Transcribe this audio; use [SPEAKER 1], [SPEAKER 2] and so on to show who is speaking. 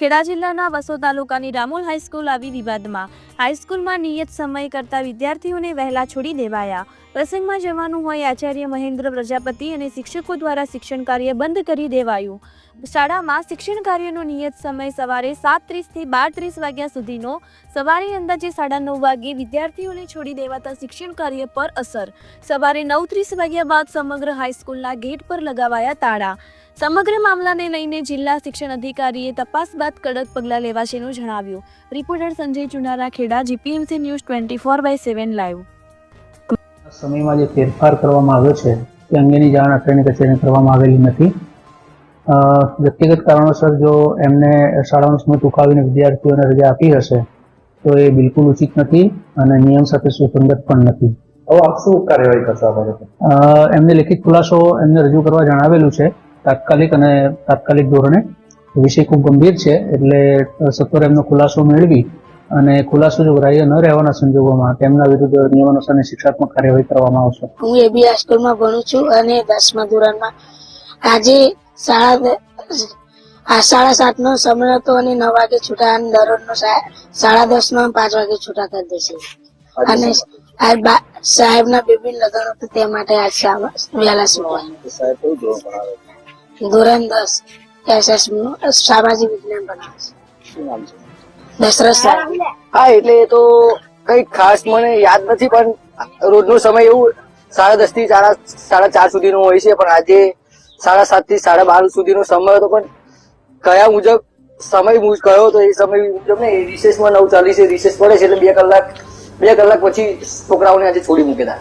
[SPEAKER 1] Kheda જિલ્લાના વસો તાલુકાની Ramol high school આવી વિવાદમાં. હાઈસ્કૂલમાં નિયત સમય કરતા વિદ્યાર્થીઓને વહેલા છોડી દેવાયા. પ્રસંગમાં જવાનું હોય આચાર્ય મહેન્દ્ર પ્રજાપતિ અને શિક્ષકો દ્વારા શિક્ષણ કાર્ય બંધ કરી દેવાયું. શાળામાં શિક્ષણ કાર્યનો નિયત સમય સવારે સાત ત્રીસથી બાર ત્રીસ વાગ્યા સુધીનો. સવારે અંદાજે સાડા નવ વાગે વિદ્યાર્થીઓને છોડી દેવાતા શિક્ષણ કાર્ય પર અસર. સવારે નવ ત્રીસ વાગ્યા બાદ સમગ્ર હાઈસ્કૂલના ગેટ પર લગાવાયા તાળા. સમગ્ર મામલાને લઈને જિલ્લા શિક્ષણ અધિકારીએ તપાસ બાદ કડક પગલાં લેવાશેનું જણાવ્યું. Reporter Sanjay Chunara Kheda GPMC news twenty four by seven live.
[SPEAKER 2] સમયમાં જે ફેરફાર કરવામાં આવ્યો છે તે અંગેની જાણ અત્રેની કચેરીને કરવામાં આવેલી નથી. અ, વ્યક્તિગત કારણોસર જો એમને શાળાનું સમય ટૂંકાવીને વિદ્યાર્થીઓને રજા આપી હશે તો એ બિલકુલ ઉચિત નથી અને નિયમ સાથે સુસંગત પણ નથી.
[SPEAKER 3] હવે આપ શું કાર્યવાહી કરશો
[SPEAKER 2] એમને લેખિત ખુલાસો એમને રજૂ કરવા જણાવેલું છે. તાત્કાલિક અને તાત્કાલિક ધોરણે વિષય ખૂબ ગંભીર છે. એટલે સત્વરે એમનો ખુલાસો મેળવી અને ખુલાસો જો ગ્રાહ્ય ન રહેવાના સંજોગોમાં તેમના વિરુદ્ધ નિયમાનુસારની શિક્ષાત્મક કાર્યવાહી કરવામાં આવશે.
[SPEAKER 4] હું એબી હાઈસ્કૂલમાં ભણું છું અને દસમા ધોરણમાં. આજે શાળા સાડા સાત નો સમય હતો અને નવ વાગે છૂટા અને દરરોજ નો સાડા દસ નો પાંચ વાગે છૂટા કરી દેશે અને આ બા- સાહેબના બેબી લગ્ન હતું તે માટે આજ વહેલા સુધી
[SPEAKER 3] સાહેબ કયું ધોરણ
[SPEAKER 4] દસ સામાજિક વિજ્ઞાન ભણાવે
[SPEAKER 5] હા, એટલે એ તો કઈ ખાસ મને યાદ નથી, પણ રોજનો સમય એવું સાડા દસથી સાડા સાડા ચાર સુધીનો હોય છે, પણ આજે સાડા સાતથી સાડા બાર સુધીનો સમય હતો, પણ કયા મુજબ સમય મુજબ કયો તો એ સમય મુજબ ને રિસેસમાં નવ ચાલીસે રિસેસ પડે છે, એટલે બે કલાક બે કલાક પછી છોકરાઓને આજે છોડી મૂકેલા